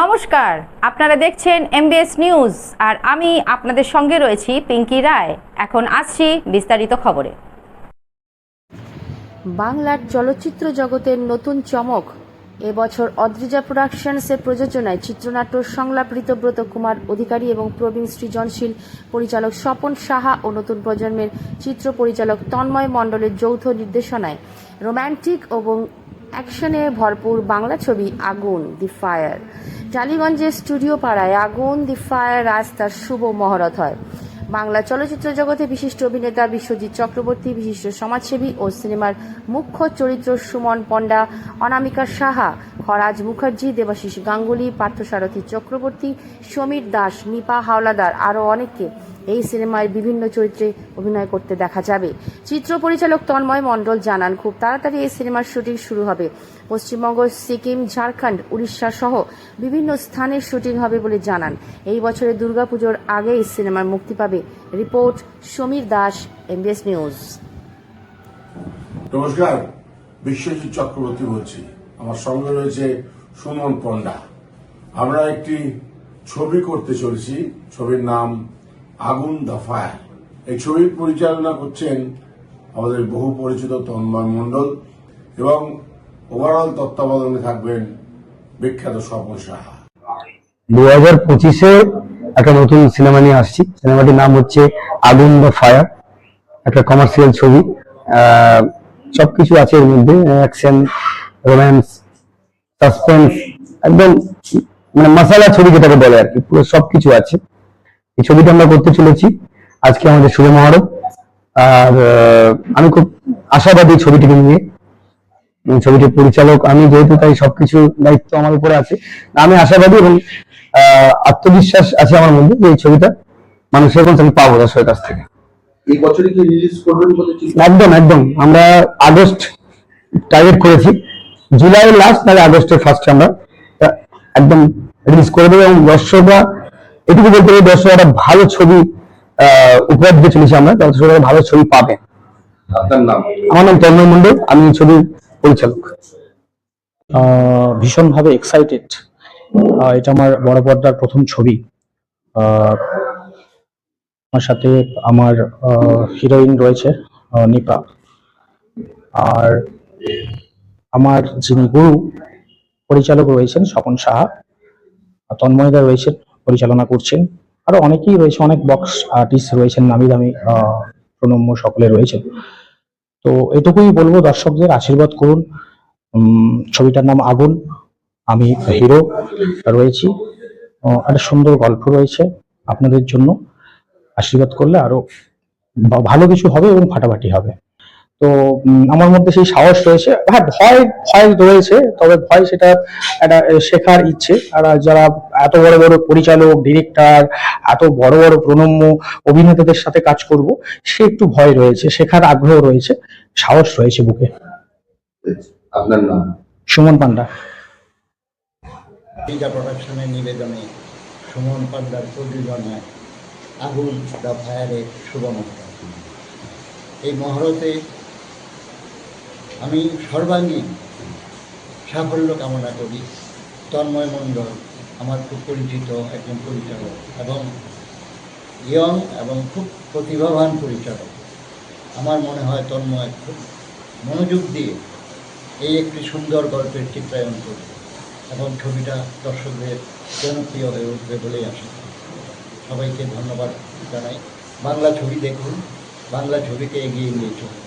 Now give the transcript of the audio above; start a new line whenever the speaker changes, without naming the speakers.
নমস্কার, আপনারা দেখছেন এমবিএস নিউজ আর আমি আপনাদের সঙ্গে রয়েছি পিঙ্কি রায়। এখন আসছি বিস্তারিত খবরে। বাংলার চলচ্চিত্র জগতের নতুন চমক। এবছর অদ্রিজা প্রোডাকশনসের প্রযোজনায় চিত্রনাট্য সংলাপ ঋতব্রত কুমার অধিকারী এবং প্রবীণ সৃজনশীল পরিচালক স্বপন সাহা ও নতুন প্রজন্মের চিত্র পরিচালক তন্ময় মণ্ডলের যৌথ নির্দেশনায় রোম্যান্টিক এবং অ্যাকশনে ভরপুর বাংলা ছবি আগুন, দি ফায়ার। টালিগঞ্জের স্টুডিও পাড়ায় আগুন, দি ফায়ার আজ তার শুভ মহরত হয়। বাংলা চলচ্চিত্র জগতে বিশিষ্ট অভিনেতা বিশ্বজিৎ চক্রবর্তী, বিশিষ্ট সমাজসেবী ও সিনেমার মুখ্য চরিত্র সুমন পণ্ডা, অনামিকা সাহা, খরাজ মুখার্জি, দেবাশিস গাঙ্গুলি, পার্থসারথী চক্রবর্তী, সমীর দাস নিপা হাওলাদার, আরও অনেককে এই সিনেমায় বিভিন্ন চরিত্রে অভিনয় করতে দেখা যাবে। চিত্র পরিচালক তন্ময় মণ্ডল জানান, খুব তাড়াতাড়ি এই সিনেমার শুটিং শুরু হবে। পশ্চিমবঙ্গ, সিকিম, ঝাড়খণ্ড, উড়িষ্যা সহ বিভিন্ন স্থানের শুটিং হবে বলে জানান। এই বছরের দুর্গাপুজোর আগেই সিনেমার মুক্তি পাবে। Report, Samir Das, MBS news.
নমস্কার, বিশ্বজিৎ চক্রবর্তী বলছি। আমার সঙ্গে রয়েছে সুমন পণ্ডা। আমরা একটি ছবি করতে চলেছি। ছবির নাম আগুন দ্য ফায়ার। এই ছবির পরিচালনা করছেন আমাদের বহু পরিচিত তন্ময় মণ্ডল এবং ওভারঅল তত্ত্বাবধানে থাকবেন বিখ্যাত স্বপন সাহা।
দু হাজার পঁচিশে একটা নতুন সিনেমা নিয়ে আসছি। সিনেমাটির নাম হচ্ছে আগুন দ্য ফায়ার একটা কমার্শিয়াল ছবি। আহ, সবকিছু আছে এর মধ্যে অ্যাকশন রোম্যান্স সাসপেন্স একদম মানে মশালা ছবি যেটাকে বলে আর কি পুরো সবকিছু আছে। এই ছবিটা আমরা করতে চলেছি। আজকে আমাদের শুভ মহরত আর আমি খুব আশাবাদী ছবিটিকে নিয়ে। ছবিটির পরিচালক আমি যেহেতু তাই সবকিছু দায়িত্ব আমার উপরে আছে। আমি আশাবাদী এবং আত্মবিশ্বাস আছে আমার মধ্যে যে এই ছবিটা মানুষের কাছে আমি পাবো দর্শকের কাছ থেকে।
এই বছরই কি রিলিজ করবেন
একদম একদম। আমরা আগস্ট টার্গেট করেছি। জুলাই লাস্ট নাহলে আগস্টের ফার্স্টে আমরা একদম রিলিজ করে দেবো এবং দর্শকরা এটুকু বলতে পারি দর্শকরা একটা ভালো ছবি আহ, উপহার দিতে চলেছি আমরা। দর্শকরা ভালো ছবি পাবে। আমার নাম তন্ময় মন্ডল আমি এই ছবির পরিচালক।
আহ, ভীষণভাবে এক্সাইটেড এটা আমার বড় পর্দার প্রথম ছবি। আহ, আমার সাথে আমার হিরোইন রয়েছে আহ, নিপা। আর আমার যিনি গুরু পরিচালক রয়েছেন স্বপন সাহা। তন্ময়দা রয়েছেন পরিচালনা করছেন। আরও অনেকেই রয়েছে, অনেক বক্স আর্টিস্ট রয়েছেন নামি দামি প্রণম্য সকলে রয়েছেন। তো এটুকুই বলব দর্শকদের, আশীর্বাদ করুন। ছবিটার নাম আগুন। আমি হিরো রয়েছি। একটা সুন্দর গল্প রয়েছে আপনাদের জন্য। আশীর্বাদ করলে আরও ভালো কিছু হবে এবং ফাটাফাটি হবে। তো আমার মধ্যে সেই সাহস রয়েছে। হ্যাঁ ভয় ভয় রয়েছে তবে ভয় সেটা একটা শেখার ইচ্ছে। আর যারা এত বড় বড় পরিচালক ডিরেক্টর এত বড় বড় প্রণম্য অভিনেতাদের সাথে কাজ করব সে একটু ভয় রয়েছে শেখার আগ্রহ রয়েছে সাহস রয়েছে বুকে।
আপনার নাম?
সুমন পান্ডা।
টিকা প্রোডাকশনের নিবেদনে সুমন পান্ডার প্রযোজনায় আগুন দ্য ফায়ারের শুভ এই মহরতে আমি সর্বাঙ্গীন সাফল্য কামনা করি। তন্ময় মণ্ডল আমার খুব পরিচিত একজন পরিচালক এবং ইয়ং এবং খুব প্রতিভাবান পরিচালক। আমার মনে হয় তন্ময় খুব মনোযোগ দিয়ে এই একটি সুন্দর গল্পের চিত্রায়ন করবে এবং ছবিটা দর্শকদের জনপ্রিয় হয়ে উঠবে বলেই আশা করি। সবাইকে ধন্যবাদ জানাই। বাংলা ছবি দেখুন, বাংলা ছবিকে এগিয়ে নিয়ে চলুন।